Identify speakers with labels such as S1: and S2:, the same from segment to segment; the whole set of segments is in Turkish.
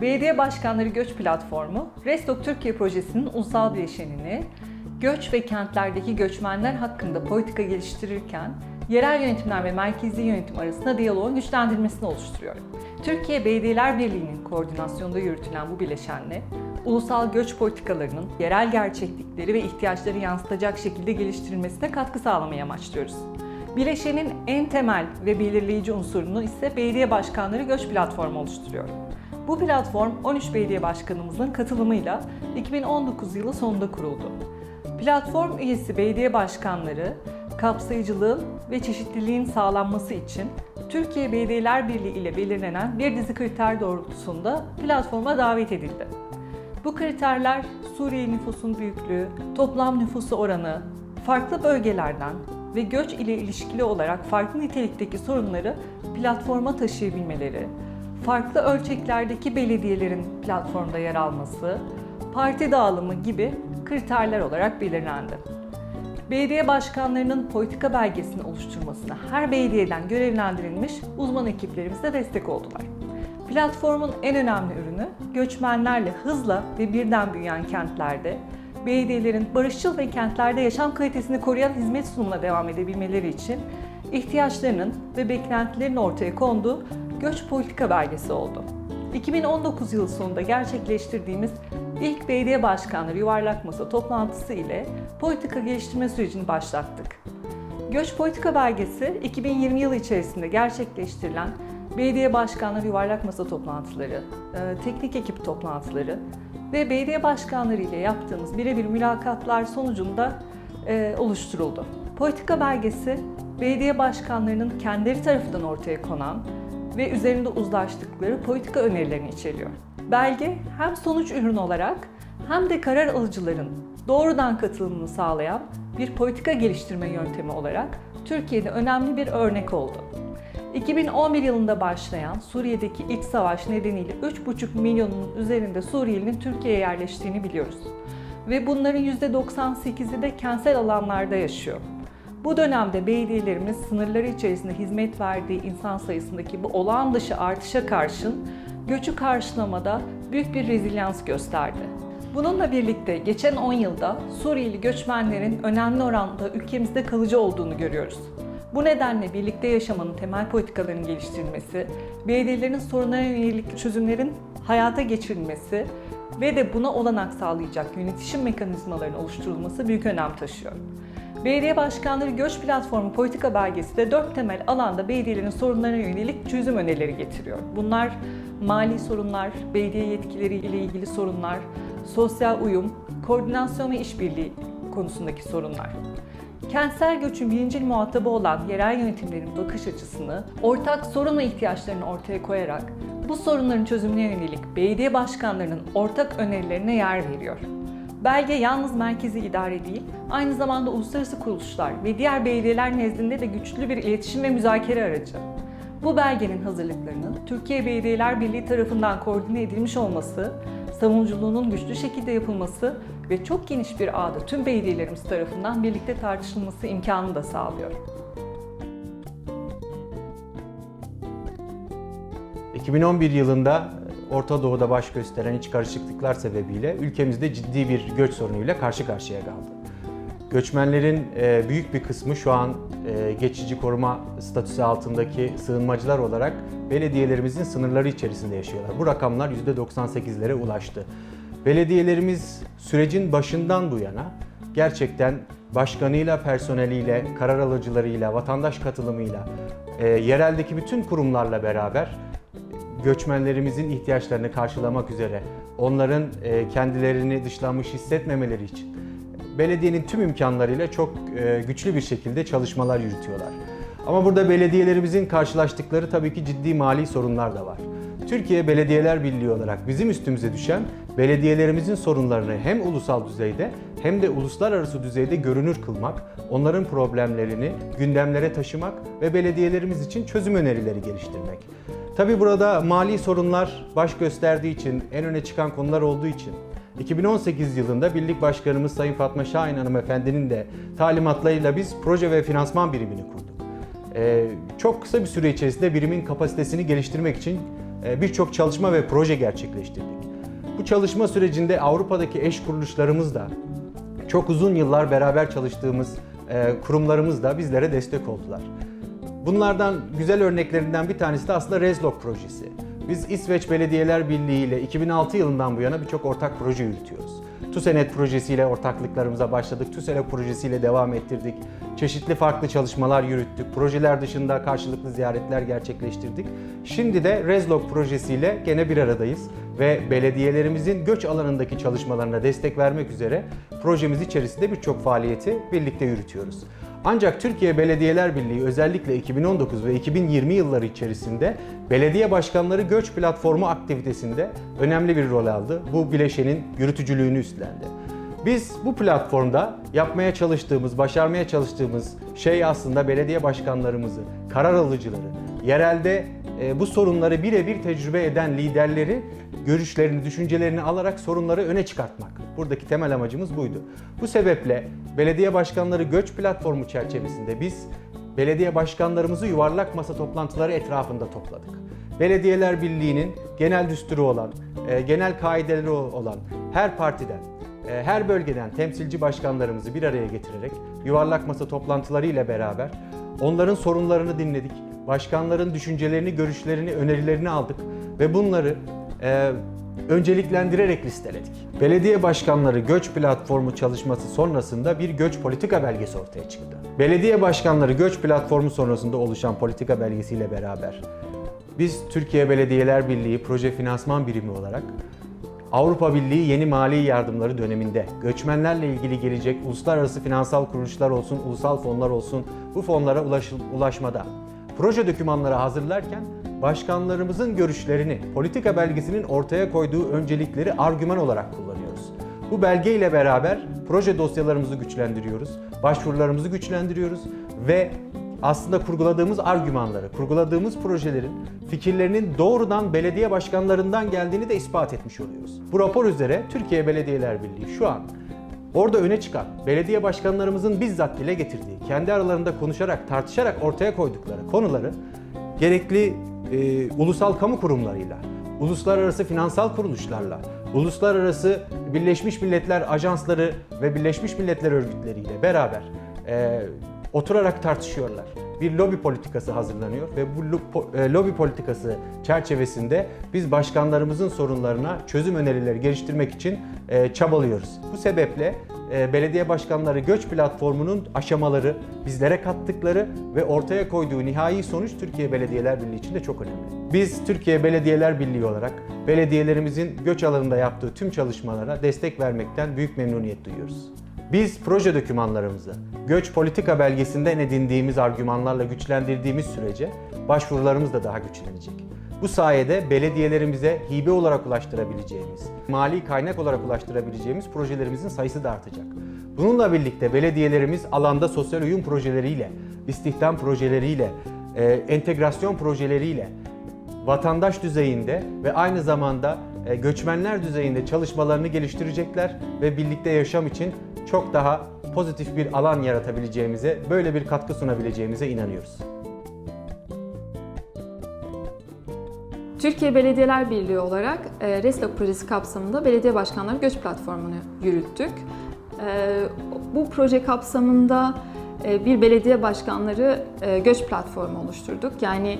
S1: Belediye Başkanları Göç Platformu, Restock Türkiye Projesi'nin ulusal bileşenini göç ve kentlerdeki göçmenler hakkında politika geliştirirken yerel yönetimler ve merkezi yönetim arasında diyaloğun güçlendirilmesini oluşturuyor. Türkiye Belediyeler Birliği'nin koordinasyonunda yürütülen bu bileşenle ulusal göç politikalarının yerel gerçeklikleri ve ihtiyaçları yansıtacak şekilde geliştirilmesine katkı sağlamayı amaçlıyoruz. Bileşenin en temel ve belirleyici unsurunu ise belediye başkanları göç platformu oluşturuyor. Bu platform 13 belediye başkanımızın katılımıyla 2019 yılı sonunda kuruldu. Platform üyesi belediye başkanları kapsayıcılığın ve çeşitliliğin sağlanması için Türkiye Belediyeler Birliği ile belirlenen bir dizi kriter doğrultusunda platforma davet edildi. Bu kriterler Suriye nüfusun büyüklüğü, toplam nüfusu oranı, farklı bölgelerden ve göç ile ilişkili olarak farklı nitelikteki sorunları platforma taşıyabilmeleri, farklı ölçeklerdeki belediyelerin platformda yer alması, parti dağılımı gibi kriterler olarak belirlendi. Belediye başkanlarının politika belgesini oluşturmasına her belediyeden görevlendirilmiş uzman ekiplerimiz de destek oldular. Platformun en önemli ürünü göçmenlerle hızla ve birden büyüyen kentlerde belediyelerin barışçıl ve kentlerde yaşam kalitesini koruyan hizmet sunumuna devam edebilmeleri için ihtiyaçlarının ve beklentilerin ortaya konduğu göç politika belgesi oldu. 2019 yılı sonunda gerçekleştirdiğimiz ilk belediye başkanları yuvarlak masa toplantısı ile politika geliştirme sürecini başlattık. Göç politika belgesi 2020 yılı içerisinde gerçekleştirilen belediye başkanları yuvarlak masa toplantıları, e, teknik ekip toplantıları ve belediye başkanları ile yaptığımız birebir mülakatlar sonucunda e, oluşturuldu. Politika belgesi belediye başkanlarının kendileri tarafından ortaya konan ve üzerinde uzlaştıkları politika önerilerini içeriyor. Belge hem sonuç ürünü olarak hem de karar alıcıların doğrudan katılımını sağlayan bir politika geliştirme yöntemi olarak Türkiye'de önemli bir örnek oldu. 2011 yılında başlayan Suriye'deki iç savaş nedeniyle 3,5 milyonun üzerinde Suriyelinin Türkiye'ye yerleştiğini biliyoruz. Ve bunların %98'i de kentsel alanlarda yaşıyor. Bu dönemde belediyelerimiz sınırları içerisinde hizmet verdiği insan sayısındaki bu olağan dışı artışa karşın göçü karşılamada büyük bir rezilyans gösterdi. Bununla birlikte geçen 10 yılda Suriyeli göçmenlerin önemli oranda ülkemizde kalıcı olduğunu görüyoruz. Bu nedenle birlikte yaşamanın temel politikalarının geliştirilmesi, belediyelerin sorunlara yönelik çözümlerin hayata geçirilmesi ve de buna olanak sağlayacak yönetişim mekanizmalarının oluşturulması büyük önem taşıyor. Belediye Başkanları Göç Platformu Politika Belgesi de dört temel alanda belediyelerin sorunlarına yönelik çözüm önerileri getiriyor. Bunlar mali sorunlar, belediye yetkileri ile ilgili sorunlar, sosyal uyum, koordinasyon ve işbirliği konusundaki sorunlar. Kentsel göçün birincil muhatabı olan yerel yönetimlerin bakış açısını, ortak sorun ve ihtiyaçlarını ortaya koyarak bu sorunların çözümüne yönelik belediye başkanlarının ortak önerilerine yer veriyor. Belge yalnız merkezi idare değil, aynı zamanda uluslararası kuruluşlar ve diğer belediyeler nezdinde de güçlü bir iletişim ve müzakere aracı. Bu belgenin hazırlıklarının Türkiye Belediyeler Birliği tarafından koordine edilmiş olması, savunuculuğunun güçlü şekilde yapılması ve çok geniş bir ağda tüm belediyelerimiz tarafından birlikte tartışılması imkanını da sağlıyor.
S2: 2011 yılında Orta Doğu'da baş gösteren iç karışıklıklar sebebiyle ülkemizde ciddi bir göç sorunuyla karşı karşıya kaldı. Göçmenlerin e, büyük bir kısmı şu an e, geçici koruma statüsü altındaki sığınmacılar olarak belediyelerimizin sınırları içerisinde yaşıyorlar. Bu rakamlar %98'lere ulaştı. Belediyelerimiz sürecin başından bu yana gerçekten başkanıyla, personeliyle, karar alıcılarıyla, vatandaş katılımıyla, e, yereldeki bütün kurumlarla beraber göçmenlerimizin ihtiyaçlarını karşılamak üzere, onların e, kendilerini dışlanmış hissetmemeleri için belediyenin tüm imkanlarıyla çok e, güçlü bir şekilde çalışmalar yürütüyorlar. Ama burada belediyelerimizin karşılaştıkları tabii ki ciddi mali sorunlar da var. Türkiye Belediyeler Birliği olarak bizim üstümüze düşen belediyelerimizin sorunlarını hem ulusal düzeyde hem de uluslararası düzeyde görünür kılmak, onların problemlerini gündemlere taşımak ve belediyelerimiz için çözüm önerileri geliştirmek. Tabii burada mali sorunlar baş gösterdiği için, en öne çıkan konular olduğu için 2018 yılında Birlik Başkanımız Sayın Fatma Şahin Hanımefendinin de talimatlarıyla biz proje ve finansman birimini kurduk. Ee, çok kısa bir süre içerisinde birimin kapasitesini geliştirmek için e, birçok çalışma ve proje gerçekleştirdik. Bu çalışma sürecinde Avrupa'daki eş kuruluşlarımız da çok uzun yıllar beraber çalıştığımız e, kurumlarımız da bizlere destek oldular. Bunlardan güzel örneklerinden bir tanesi de aslında Rezlok projesi. Biz İsveç Belediyeler Birliği ile 2006 yılından bu yana birçok ortak proje yürütüyoruz. TUSENET projesiyle ortaklıklarımıza başladık. TUSELEK projesiyle devam ettirdik. Çeşitli farklı çalışmalar yürüttük. Projeler dışında karşılıklı ziyaretler gerçekleştirdik. Şimdi de Rezlok projesiyle gene bir aradayız ve belediyelerimizin göç alanındaki çalışmalarına destek vermek üzere projemiz içerisinde birçok faaliyeti birlikte yürütüyoruz. Ancak Türkiye Belediyeler Birliği özellikle 2019 ve 2020 yılları içerisinde belediye başkanları göç platformu aktivitesinde önemli bir rol aldı. Bu bileşenin yürütücülüğünü üstlendi. Biz bu platformda yapmaya çalıştığımız, başarmaya çalıştığımız şey aslında belediye başkanlarımızı, karar alıcıları, yerelde bu sorunları birebir tecrübe eden liderleri görüşlerini, düşüncelerini alarak sorunları öne çıkartmak. Buradaki temel amacımız buydu. Bu sebeple belediye başkanları göç platformu çerçevesinde biz belediye başkanlarımızı yuvarlak masa toplantıları etrafında topladık. Belediyeler Birliği'nin genel düsturu olan, e, genel kaideleri olan her partiden, e, her bölgeden temsilci başkanlarımızı bir araya getirerek yuvarlak masa toplantıları ile beraber onların sorunlarını dinledik. Başkanların düşüncelerini, görüşlerini, önerilerini aldık ve bunları e, önceliklendirerek listeledik. Belediye başkanları göç platformu çalışması sonrasında bir göç politika belgesi ortaya çıktı. Belediye başkanları göç platformu sonrasında oluşan politika belgesiyle beraber biz Türkiye Belediyeler Birliği Proje Finansman Birimi olarak Avrupa Birliği yeni mali yardımları döneminde göçmenlerle ilgili gelecek uluslararası finansal kuruluşlar olsun, ulusal fonlar olsun bu fonlara ulaş- ulaşmada proje dokümanları hazırlarken başkanlarımızın görüşlerini politika belgesinin ortaya koyduğu öncelikleri argüman olarak kullanıyoruz. Bu belge ile beraber proje dosyalarımızı güçlendiriyoruz, başvurularımızı güçlendiriyoruz ve aslında kurguladığımız argümanları, kurguladığımız projelerin fikirlerinin doğrudan belediye başkanlarından geldiğini de ispat etmiş oluyoruz. Bu rapor üzere Türkiye Belediyeler Birliği şu an orada öne çıkan belediye başkanlarımızın bizzat dile getirdiği, kendi aralarında konuşarak, tartışarak ortaya koydukları konuları gerekli e, ulusal kamu kurumlarıyla, uluslararası finansal kuruluşlarla, uluslararası Birleşmiş Milletler ajansları ve Birleşmiş Milletler örgütleriyle beraber e, oturarak tartışıyorlar. Bir lobi politikası hazırlanıyor ve bu e, lobi politikası çerçevesinde biz başkanlarımızın sorunlarına çözüm önerileri geliştirmek için e, çabalıyoruz. Bu sebeple e, belediye başkanları göç platformunun aşamaları, bizlere kattıkları ve ortaya koyduğu nihai sonuç Türkiye Belediyeler Birliği için de çok önemli. Biz Türkiye Belediyeler Birliği olarak belediyelerimizin göç alanında yaptığı tüm çalışmalara destek vermekten büyük memnuniyet duyuyoruz. Biz proje dokümanlarımızı göç politika belgesinden edindiğimiz argümanlarla güçlendirdiğimiz sürece başvurularımız da daha güçlenecek. Bu sayede belediyelerimize hibe olarak ulaştırabileceğimiz, mali kaynak olarak ulaştırabileceğimiz projelerimizin sayısı da artacak. Bununla birlikte belediyelerimiz alanda sosyal uyum projeleriyle, istihdam projeleriyle, e, entegrasyon projeleriyle vatandaş düzeyinde ve aynı zamanda e, göçmenler düzeyinde çalışmalarını geliştirecekler ve birlikte yaşam için çok daha pozitif bir alan yaratabileceğimize, böyle bir katkı sunabileceğimize inanıyoruz.
S3: Türkiye Belediyeler Birliği olarak e, projesi kapsamında belediye başkanları göç platformunu yürüttük. E, bu proje kapsamında e, bir belediye başkanları e, göç platformu oluşturduk. Yani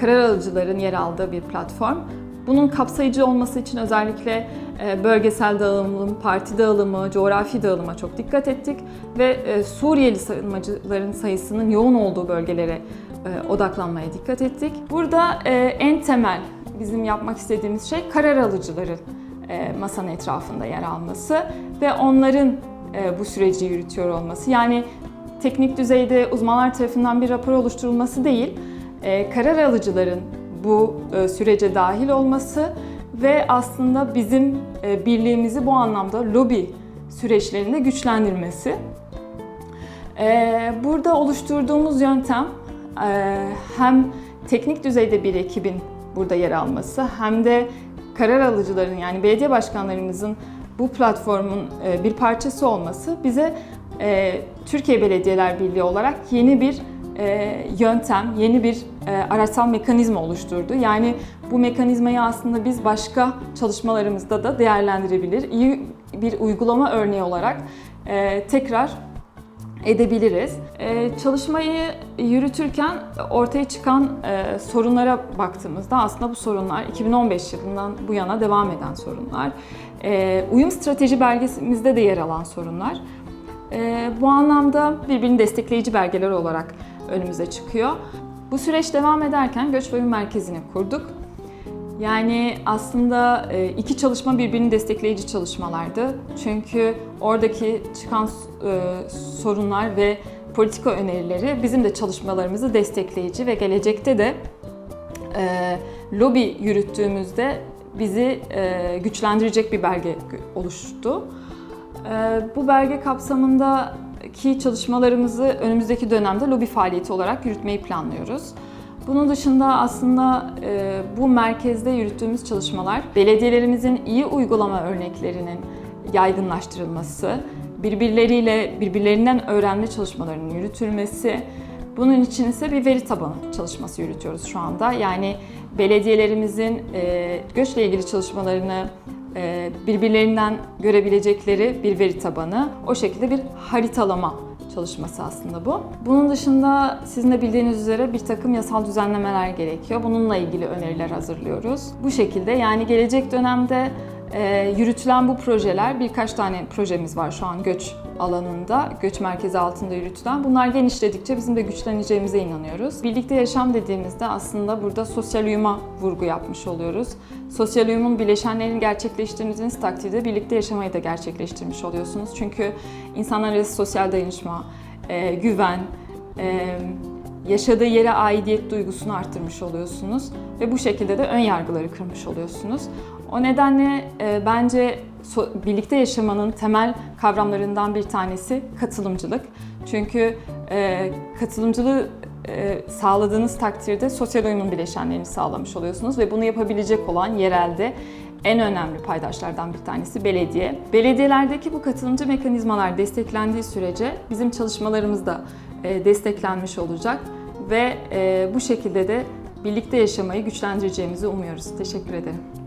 S3: karar alıcıların yer aldığı bir platform. Bunun kapsayıcı olması için özellikle e, bölgesel dağılım, parti dağılımı, coğrafi dağılıma çok dikkat ettik ve e, Suriyeli sığınmacıların sayısının yoğun olduğu bölgelere e, odaklanmaya dikkat ettik. Burada en temel bizim yapmak istediğimiz şey karar alıcıların masanın etrafında yer alması ve onların bu süreci yürütüyor olması. Yani teknik düzeyde uzmanlar tarafından bir rapor oluşturulması değil, karar alıcıların bu e, sürece dahil olması ve aslında bizim e, birliğimizi bu anlamda lobi süreçlerinde güçlendirmesi. E, Burada oluşturduğumuz yöntem hem teknik düzeyde bir ekibin burada yer alması hem de karar alıcıların yani belediye başkanlarımızın bu platformun bir parçası olması bize Türkiye Belediyeler Birliği olarak yeni bir yöntem, yeni bir araçsal mekanizma oluşturdu. Yani bu mekanizmayı aslında biz başka çalışmalarımızda da değerlendirebilir. İyi bir uygulama örneği olarak e, tekrar edebiliriz. Ee, çalışmayı yürütürken ortaya çıkan e, sorunlara baktığımızda aslında bu sorunlar 2015 yılından bu yana devam eden sorunlar. Uyum strateji belgesimizde de yer alan sorunlar. Bu anlamda birbirini destekleyici belgeler olarak önümüze çıkıyor. Bu süreç devam ederken Göç Uyum Merkezi'ni kurduk. Yani aslında e, iki çalışma birbirini destekleyici çalışmalardı. Çünkü oradaki çıkan e, sorunlar ve politika önerileri bizim de çalışmalarımızı destekleyici ve gelecekte de e, lobi yürüttüğümüzde bizi güçlendirecek bir belge oluştu. Bu belge kapsamındaki çalışmalarımızı önümüzdeki dönemde lobi faaliyeti olarak yürütmeyi planlıyoruz. Bunun dışında aslında e, bu merkezde yürüttüğümüz çalışmalar belediyelerimizin iyi uygulama örneklerinin yaygınlaştırılması, birbirleriyle birbirlerinden öğrenme çalışmalarının yürütülmesi, bunun için ise bir veri tabanı çalışması yürütüyoruz şu anda. Yani belediyelerimizin e, göçle ilgili çalışmalarını birbirlerinden görebilecekleri bir veri tabanı, o şekilde bir haritalama çalışması aslında bu. Bunun dışında sizin de bildiğiniz üzere bir takım yasal düzenlemeler gerekiyor. Bununla ilgili öneriler hazırlıyoruz. Bu şekilde yani gelecek dönemde e, yürütülen bu projeler, birkaç tane projemiz var şu an göç alanında, göç merkezi altında yürütülen. Bunlar genişledikçe bizim de güçleneceğimize inanıyoruz. Birlikte yaşam dediğimizde aslında burada sosyal uyuma vurgu yapmış oluyoruz. Sosyal uyumun bileşenlerini gerçekleştirdiğiniz takdirde birlikte yaşamayı da gerçekleştirmiş oluyorsunuz. Çünkü insanlar arası sosyal dayanışma, e, güven, e, yaşadığı yere aidiyet duygusunu arttırmış oluyorsunuz ve bu şekilde de ön yargıları kırmış oluyorsunuz. O nedenle e, bence birlikte yaşamanın temel kavramlarından bir tanesi katılımcılık. Çünkü e, katılımcılığı e, sağladığınız takdirde sosyal uyumun bileşenlerini sağlamış oluyorsunuz ve bunu yapabilecek olan yerelde en önemli paydaşlardan bir tanesi belediye. Belediyelerdeki bu katılımcı mekanizmalar desteklendiği sürece bizim çalışmalarımız da e, desteklenmiş olacak ve e, bu şekilde de birlikte yaşamayı güçlendireceğimizi umuyoruz. Teşekkür ederim.